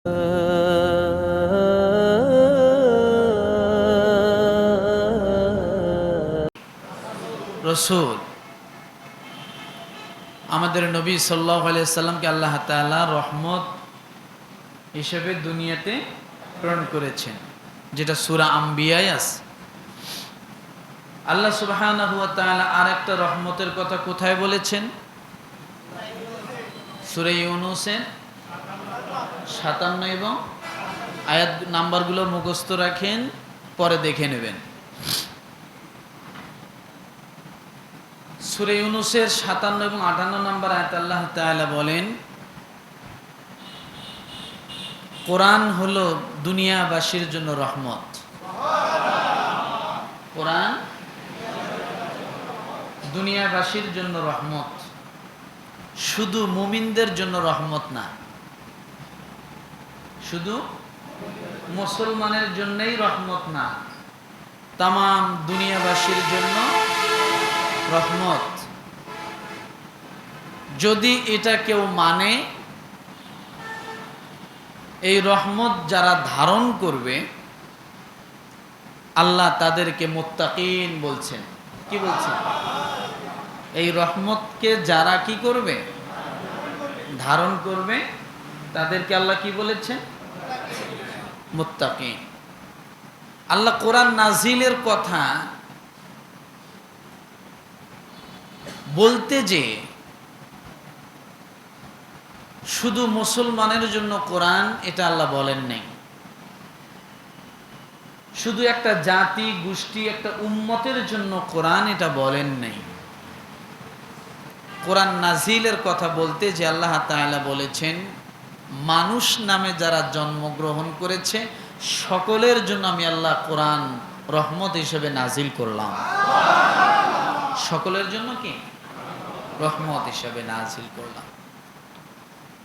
রসুল, আমাদের নবী সাল্লাহ সাল্লামকে আল্লাহ তাআলা রহমত হিসেবে দুনিয়াতে প্রেরণ করেছেন, যেটা সুরা আম্বিয়ায় আছে। আল্লাহ তাআলা আর একটা রহমতের কথা কোথায় বলেছেন? সুরে ইউনুসের সাতান্ন এবং আয়াত নাম্বারগুলো মুখস্থ রাখেন, পরে দেখে নেবেন। সুরে ইউনুসের সাতান্ন এবং আটান্ন নম্বর আয়াত আল্লাহ তাআলা বলেন, কোরআন হলো দুনিয়াবাসীর জন্য রহমত। কোরআন দুনিয়াবাসীর জন্য রহমত। শুধু মুমিনদের জন্য রহমত না শুধু মুসলমানের জন্যই রহমত না তাম দুনিয়াবাসীর জন্য রহমত। যদি এটা কেউ মানে এই রহমত যারা ধারণ করবে, আল্লাহ তাদেরকে মোত্তাকিন বলছেন। কি বলছেন? এই রহমতকে যারা কি করবে? ধারণ করবে, তাদেরকে আল্লাহ কি বলেছেন? মোত্তাকিন। আল্লাহ কোরআন নাজিলের কথা বলতে যে শুধু মুসলমানের জন্য কোরআন, এটা আল্লাহ বলেন নেই। শুধু একটা জাতি, গোষ্ঠী, একটা উম্মতের জন্য কোরআন এটা বলেন নেই। কোরআন নাজিলের কথা বলতে যে আল্লাহ তাআলা বলেছেন মানুষ নামে যারা জন্মগ্রহণ করেছে, সকলের জন্য আমি আল্লাহ কোরআন রহমত হিসেবে নাজিল করলাম। সকলের জন্য কি? রহমত হিসেবে নাজিল করলাম।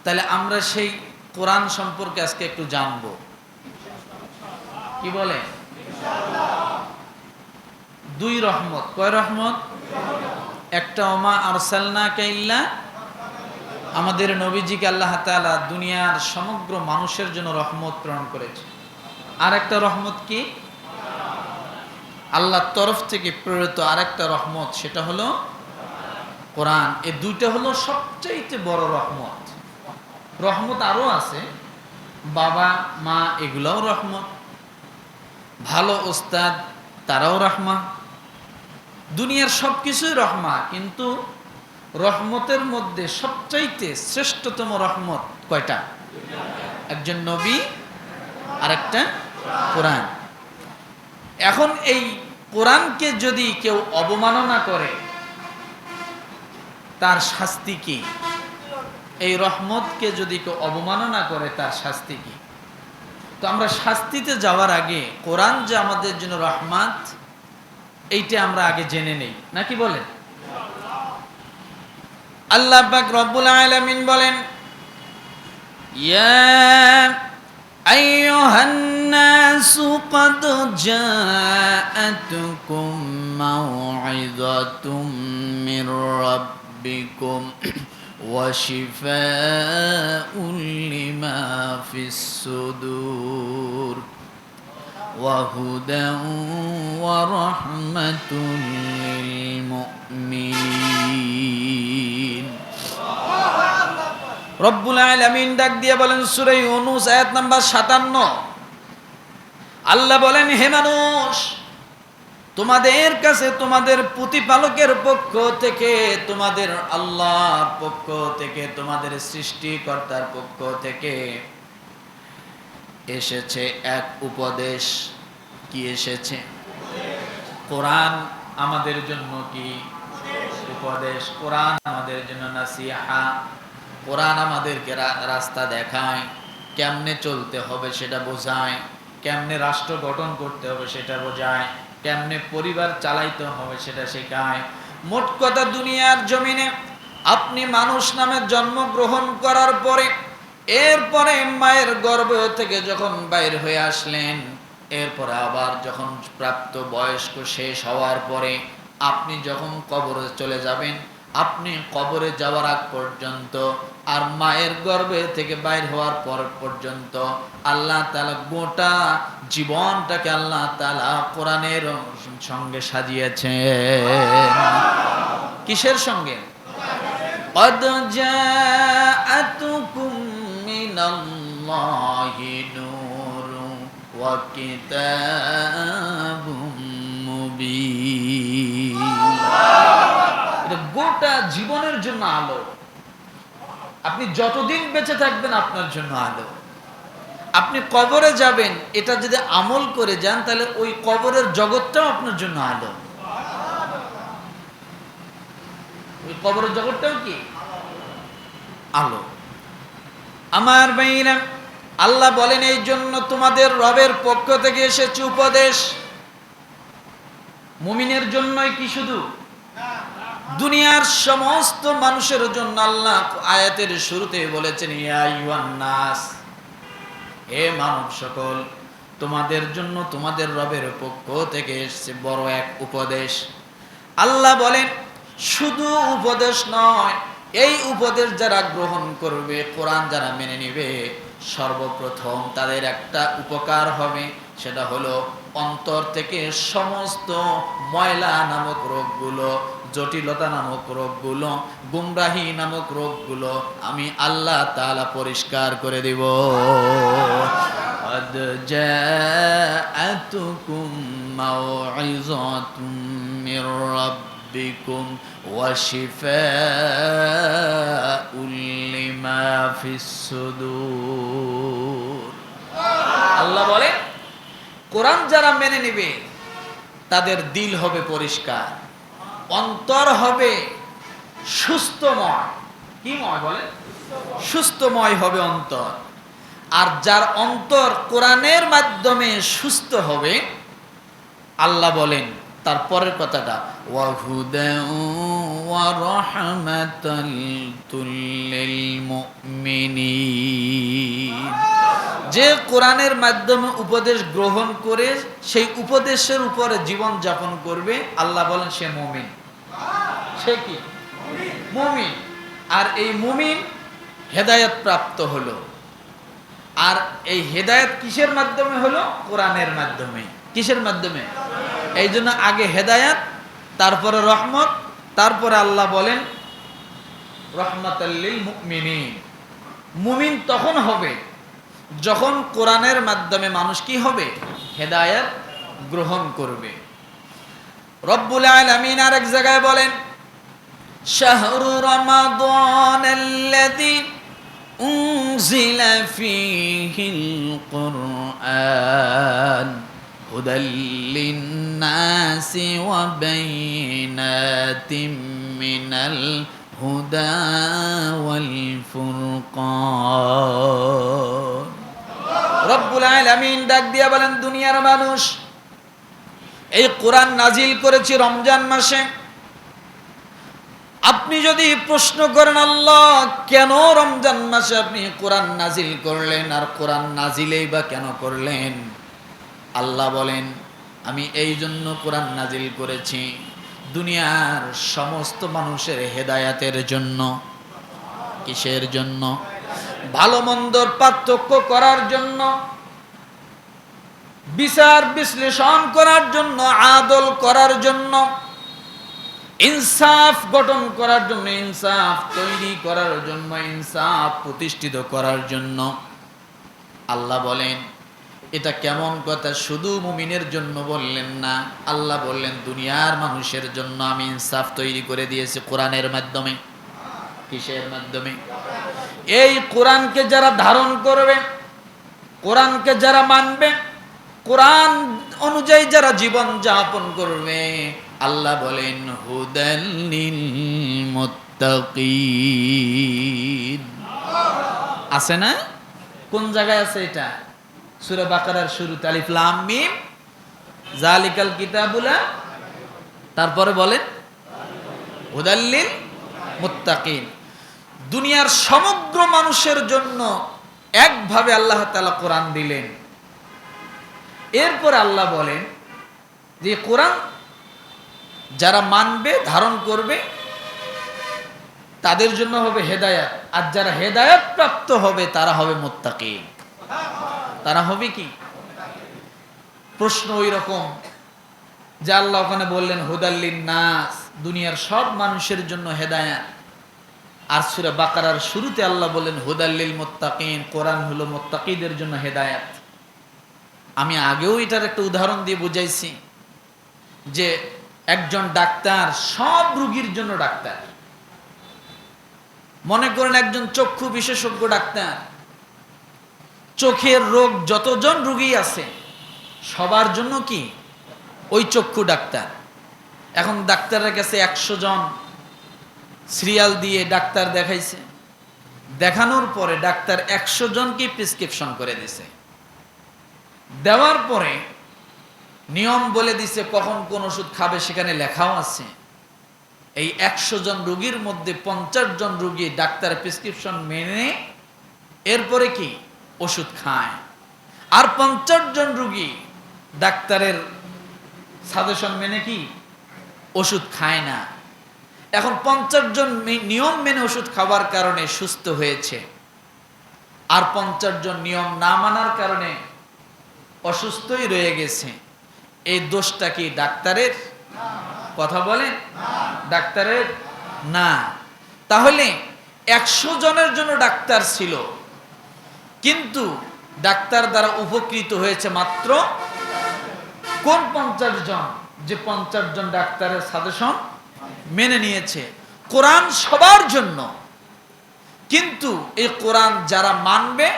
তাহলে আমরা সেই কোরআন সম্পর্কে আজকে একটু জানব। কি বলে? দুই রহমত। কয় রহমত? একটা, ওমা আরসালনা কাইল্লা আমাদের নবীজিকে আল্লাহ তাআলা দুনিয়ার সমগ্র মানুষের জন্য রহমত প্রেরণ করেছে। আর একটা রহমত কি? আল্লাহর তরফ থেকে প্রেরিত আরেকটা রহমত, সেটা হলো কোরআন। এই দুইটা হলো সবচাইতে বড় রহমত। রহমত আরও আছে, বাবা, মা, এগুলাও রহমত। ভালো ওস্তাদ, তারাও রহমা। দুনিয়ার সব কিছুই রহমা, কিন্তু রহমতের মধ্যে সবচাইতে শ্রেষ্ঠতম রহমত কয়টা? একজন নবী আর একটা কোরআন। এখন এই কোরআনকে যদি কেউ অবমাননা করে, তার শাস্তি কি? এই রহমতকে যদি কেউ অবমাননা করে, তার শাস্তি কি? তো আমরা শাস্তিতে যাওয়ার আগে, কোরআন যে আমাদের জন্য রহমাত, এইটা আমরা আগে জেনে নেই। নাকি বলেন? আল্লাহ পাক রব্বুল আলামিন বলেন ইয়া أيها الناس قد جاءتكم موعظة من ربكم وشفاء لما في الصدور وهدى ورحمة للمؤمنين রব্বুল আলামিন ডাক দিয়ে বলেন সূরা ইউনূস আয়াত নাম্বার 57 আল্লাহ বলেন হে মানুষ তোমাদের কাছে তোমাদের প্রতিপালকের পক্ষ থেকে তোমাদের আল্লাহর পক্ষ থেকে তোমাদের সৃষ্টিকর্তার পক্ষ থেকে এসেছে এক উপদেশ। কি এসেছে? কোরআন আমাদের জন্য কি? উপদেশ, কোরআন আমাদের জন্য নাসিহা। কোরআন আমাদেরকে রাস্তা দেখায়, কেমনে চলতে হবে সেটা বোঝায়, কেমনে রাষ্ট্র গঠন করতে হবে সেটা বোঝায়, কেমনে পরিবার চালাইতে হবে সেটা শেখায়। মোট কথা দুনিয়ার জমিনে আপনি মানুষ নামে জন্মগ্রহণ করার পরে, এরপরে মায়ের গর্ভ থেকে যখন বাইর হয়ে আসলেন, এরপরে আবার যখন প্রাপ্ত বয়স্ক শেষ হওয়ার পরে আপনি যখন কবরে চলে যাবেন আপনি কবরে যাওয়ার আগ পর্যন্ত আর মায়ের গর্ভে থেকে বাইর হওয়ার পর পর্যন্ত আল্লাহ তালা গোটা জীবনটাকে আল্লাহ তালা কোরআনের সঙ্গে সাজিয়েছে কিসের সঙ্গে قد جاءتكم من الله نور وكتاب مبين জন্য আলো। আপনি যতদিন বেঁচে থাকবেন আপনার জন্য আলো। আপনি কবরে যাবেন, এটা যদি আমল করে যান, তাহলে ওই কবরের জগৎটাও আপনার জন্য আলো। ওই কবরের জগৎটাও কি? আলো। আমার ভাইরা আল্লাহ বলেন, এই জন্য তোমাদের রবের পক্ষ থেকে এসেছে উপদেশ। মুমিনের জন্যই কি শুধু? দুনিয়ার সমস্ত মানুষের জন্য আল্লাহ আয়াতের শুরুতে বলেছেন নাস হে মানব সকল, তোমাদের জন্য তোমাদের রবের পক্ষ থেকে এসেছে বড় এক উপদেশ। আল্লাহ বলেন, শুধু উপদেশ নয়, এই উপদেশ যারা গ্রহণ করবে, কোরআন যারা মেনে নেবে, সর্বপ্রথম তাদের একটা উপকার হবে, সেটা হলো অন্তর থেকে সমস্ত ময়লা নামক রোগগুলো জটিলতা নামক রোগগুলো গুমরাহি নামক রোগগুলো আমি আল্লাহ তাআলা পরিষ্কার করে দেব قد جاءتكم موعظة من ربكم وشفاء لما في الصدور আল্লাহ বলে কোরআন যারা মেনে নেবে তাদের দিল হবে পরিষ্কার অন্তর হবে সুস্থময়। কি ময় বলে? সুস্থময় হবে অন্তর। আর যার অন্তর কোরআনের মাধ্যমে সুস্থ হবে, আল্লাহ বলেন তারপরের কথাটা ওয়াহুদান যে কোরআনের মাধ্যমে উপদেশ গ্রহণ করে সেই উপদেশের উপরে জীবন যাপন করবে, আল্লাহ বলেন সে মুমিন। সে কি? মুমিন। আর এই মুমিন হেদায়ত প্রাপ্ত হলো। আর এই হেদায়ত কিসের মাধ্যমে হলো? কোরআনের মাধ্যমে। কিসের মাধ্যমে? এই জন্য আগে হেদায়াত, তারপরে রহমত, তারপরে আল্লাহ বলেন রহমতাল্লিল মুমিনিন। মুমিন তখন হবে যখন কোরআনের মাধ্যমে মানুষ কি হবে হেদায়াত গ্রহণ করবে রব্বুল আলামিন আর এক জায়গায় বলেন শাহরু রমাদান আল্লাযী أنزل فيه القرآن هدى للناس وبينات من الهدى والفرقان রব্বুল আলামিন ডাক দিয়া বলেন, দুনিয়ার মানুষ, এই কোরআন নাজিল করেছি রমজান মাসে। আপনি যদি প্রশ্ন করেন, আল্লাহ, কেন রমজান মাসে আপনি কোরআন নাজিল করলেন? আর কোরআন নাজিলেই বা কেন করলেন? আল্লাহ বলেন, আমি এই জন্য কোরআন নাজিল করেছি দুনিয়ার সমস্ত মানুষের হেদায়াতের জন্য। কিসের জন্য? ভালো মন্দর পার্থক্য করার জন্য, বিচার বিশ্লেষণ করার জন্য, আদল করার জন্য, ইনসাফ গঠন করার জন্য, ইনসাফ তৈরি করার জন্য, ইনসাফ প্রতিষ্ঠিত করার জন্য। আল্লাহ বলেন, এটা কেমন কথা? শুধু মুমিনের জন্য বললেন না, আল্লাহ বললেন, দুনিয়ার মানুষের জন্য আমি ইনসাফ তৈরি করে দিয়েছি কোরআনের মাধ্যমে। কিসের মাধ্যমে? এই কোরআনকে যারা ধারণ করবে, কোরআনকে যারা মানবে, কোরআন অনুযায়ী যারা জীবন যাপন করবে, আল্লাহ বলেন আছে না? কোন জায়গায় আছে এটা? সূরা বাকারার শুরুতে আলিফ, লাম জালিকাল কিতাবুলা। তারপরে বলেন হুদাল্লিল মুত্তাকিন দুনিয়ার সমগ্র মানুষের জন্য একভাবে আল্লাহ তালা কোরআন দিলেন। এরপর আল্লাহ বলেন যে, কোরআন যারা মানবে, ধারণ করবে, তাদের জন্য হবে হেদায়াত। আর যারা হেদায়াত প্রাপ্ত হবে, তারা হবে মোত্তাকি তারা হবে কি? প্রশ্ন ওই রকম যে আল্লাহ ওখানে বললেন হুদাল্লিন নাস দুনিয়ার সব মানুষের জন্য হেদায়াত। আর সুরা বাকারার শুরুতে আল্লাহ বলেন হুদাল্লিল মোত্তাকিন কোরআন হলো মোত্তাকিদের জন্য হেদায়াত। আমি আগেও এটার একটা উদাহরণ দিয়ে বুঝাইছি যে একজন ডাক্তার, সব রুগীর জন্য ডাক্তার। মনে করেন একজন চক্ষু বিশেষজ্ঞ ডাক্তার, চোখের রোগ যতজন রুগী আছে, সবার জন্য কি? ওই চক্ষু ডাক্তার। এখন ডাক্তারের কাছে একশো জন সিরিয়াল দিয়ে ডাক্তার দেখাইছে। দেখানোর পরে ডাক্তার একশো জনকে প্রেসক্রিপশন করে দিছে। দেওয়ার পরে নিয়ম বলে দিছে কখন কোন ওষুধ খাবে সেখানে লেখাও আছে। এই একশো জন রুগীর মধ্যে পঞ্চাশ জন রুগী ডাক্তার প্রেসক্রিপশন মেনে এরপরে কি? ওষুধ খায়। আর পঞ্চাশ জন রুগী ডাক্তারের সাজেশন মেনে কি? ওষুধ খায় না। এখন পঞ্চাশ জন নিয়ম মেনে ওষুধ খাবার কারণে সুস্থ হয়েছে। আর পঞ্চাশ জন নিয়ম না মানার কারণে অসুস্থই রয়ে গেছে। এই দোষটা কি ডাক্তারের? কথা বলেন। ডাক্তারের? না। তাহলে একশো জনের জন্য ডাক্তার ছিল। কিন্তু ডাক্তার দ্বারা উপকৃত হয়েছে মাত্র কোন পঞ্চাশ জন? যে পঞ্চাশ জন ডাক্তারের সাজেশন মেনে নিয়েছে। কোরআন সবার জন্য। কিন্তু এই কোরআন যারা মানবে,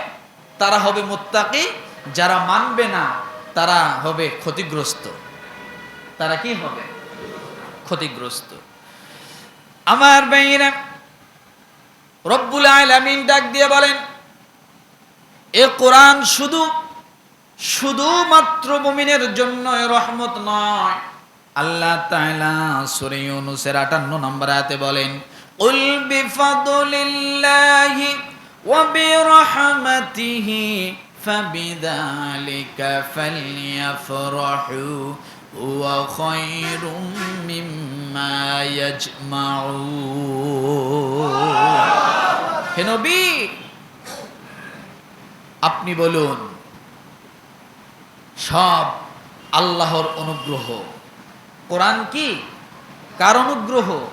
তারা হবে মোত্তাকি। যারা মানবে না, তারা হবে ক্ষতিগ্রস্ত। তারা কি হবে? ক্ষতিগ্রস্ত। আমার বাইরা রব্বুল আলামিন ডাক দিয়ে বলেন, এ কোরআন শুধু, শুধুমাত্র মুমিনের জন্য রহমত নয়। আল্লাহ তাআলা সূরা ইউনূসের 58 নম্বর আয়াতে বলেন, উল বিফাদলিল্লাহি ওয়া বিরহমাতিহি ফাবিযালিকা ফালইফরাহু হুয়া খায়রুম মিম্মা ইয়াজমাউন। হে নবী, আপনি বলুন, সব আল্লাহর অনুগ্রহ কোরআন কি? কার অনুগ্রহ?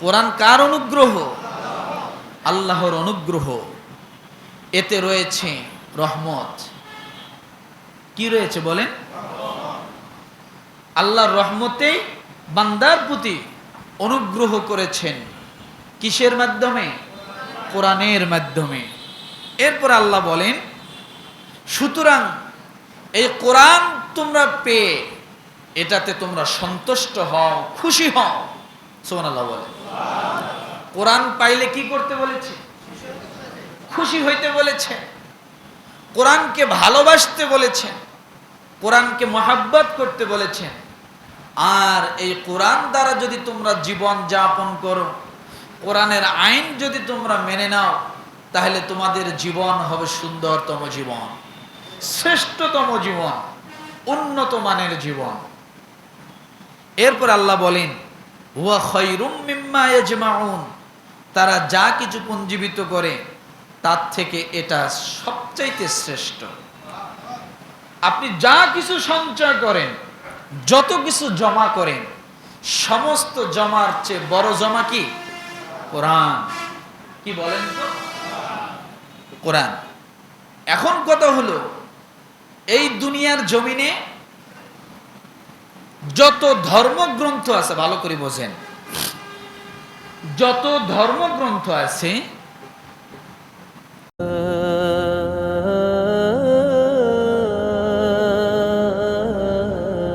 কোরআন কার অনুগ্রহ? আল্লাহর অনুগ্রহ। এতে রয়েছে রহমত। কি রয়েছে বলেন? আল্লাহর রহমতে বান্দার প্রতি অনুগ্রহ করেছেন। কিসের মাধ্যমে? কোরআনের মাধ্যমে। এরপর আল্লাহ বলেন, সুতরাং এই কোরআন তোমরা পেয়ে এটাতে তোমরা সন্তুষ্ট হও, খুশি হও। সোমান আল্লাহ বলে। কোরআন পাইলে কি করতে বলেছে? খুশি হইতে বলেছে। কোরআনকে ভালোবাসতে বলেছেন কোরআনকে মহাব্বত করতে বলেছেন আর এই কোরআন দ্বারা যদি তোমরা জীবন যাপন করো, কোরআনের আইন যদি তোমরা মেনে নাও, তাহলে তোমাদের জীবন হবে সুন্দরতম জীবন, শ্রেষ্ঠতম জীবন উন্নত মানের জীবন। এরপর আল্লাহ বলেন, হুয়া খৈরুম তারা যা কিছু পুঞ্জীবিত করে, তার থেকে এটা সবচাইতে শ্রেষ্ঠ। আপনি যা কিছু সঞ্চয় করেন, যত কিছু জমা করেন, সমস্ত জমার চেয়ে বড় জমা কি? কোরআন। কি বলেন তো? কোরআন। এখন কথা হলো, এই দুনিয়ার জমিনে যত ধর্মগ্রন্থ আছে ভালো করে বোঝেন যত ধর্মগ্রন্থ আছে